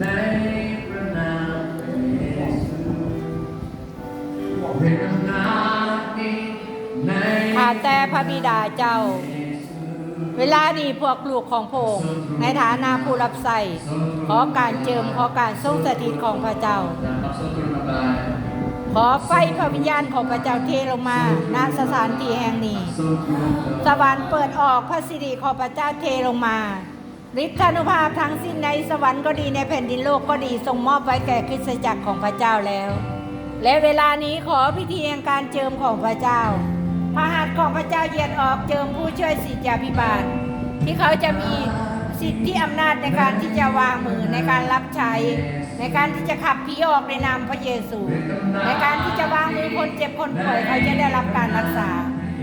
ในพระนามเยซูเป็นอำนาจนี้ในข้าแต่พระบิดาเจ้า เวลานี้พวกลูกของพงในฐานะผู้รับใส่ขอการเจิมขอการทรงสถิตของพระเจ้า ขอไฟพระวิญญาณของพระเจ้าเทลงมาณสถานที่แห่งนี้ สวรรค์เปิดออกพระสิริของพระเจ้าเทลงมา ฤทธานุภาพทั้งสิ้นในสวรรค์ก็ดีในแผ่นดินโลกก็ดีทรงมอบไว้แก่คริสตจักรของพระเจ้าแล้ว และเวลานี้ขอพิธีแห่งการเจิมของพระเจ้า พระหัตถ์ของพระเจ้าเหยียดออกเจิมผู้ช่วยสิทธิพิบาล ที่เขาจะมีสิทธิอำนาจในการที่จะวางมือในการรับใช้ ในการที่จะขับผีออกในนามพระเยซู ในการที่จะวางมือคนเจ็บคนป่วยเขาจะได้รับการรักษา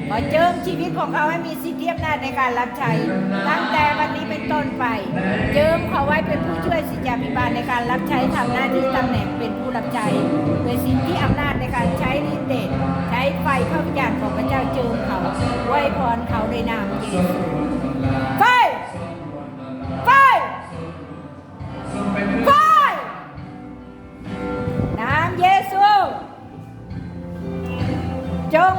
ขอเจิมชีวิตของเขาให้มีสิทธิอำนาจในการรับใช้ตั้ง บาลในการรับใช้ทำหน้าที่ตำแหน่งเป็นผู้รับใช้โดยสิทธิอำนาจในการใช้ฤทธิ์เดชใช้ไฟพระวิญญาณของพระเจ้าเจิมเขาไหวพรเขาในนามเยซูไฟไฟไฟนามเยซูจง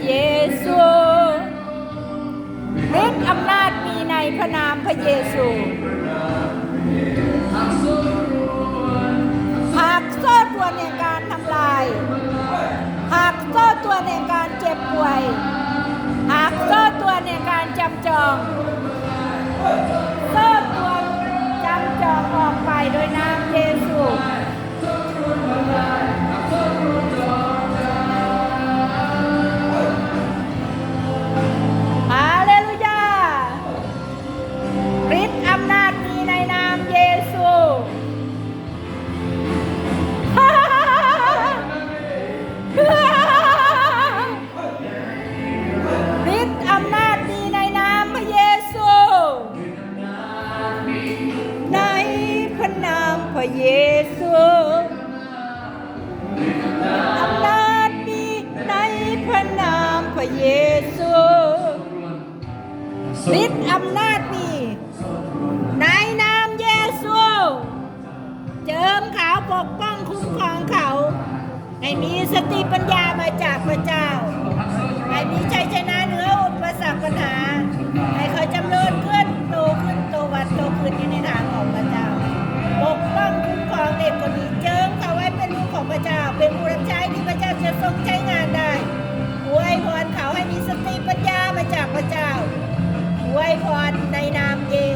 เยซูฤทธิ์อำนาจมีในพระนามพระเยซู ระเยซูอำนาจมีในพระนามพระเยซูฤทธิ์อำนาจมีในนามเยซู เจิมขาวปกป้องคุ้มครองเขา ให้มีสติปัญญามาจากพระเจ้า ให้มีให้เขาจ วยพรในนามเย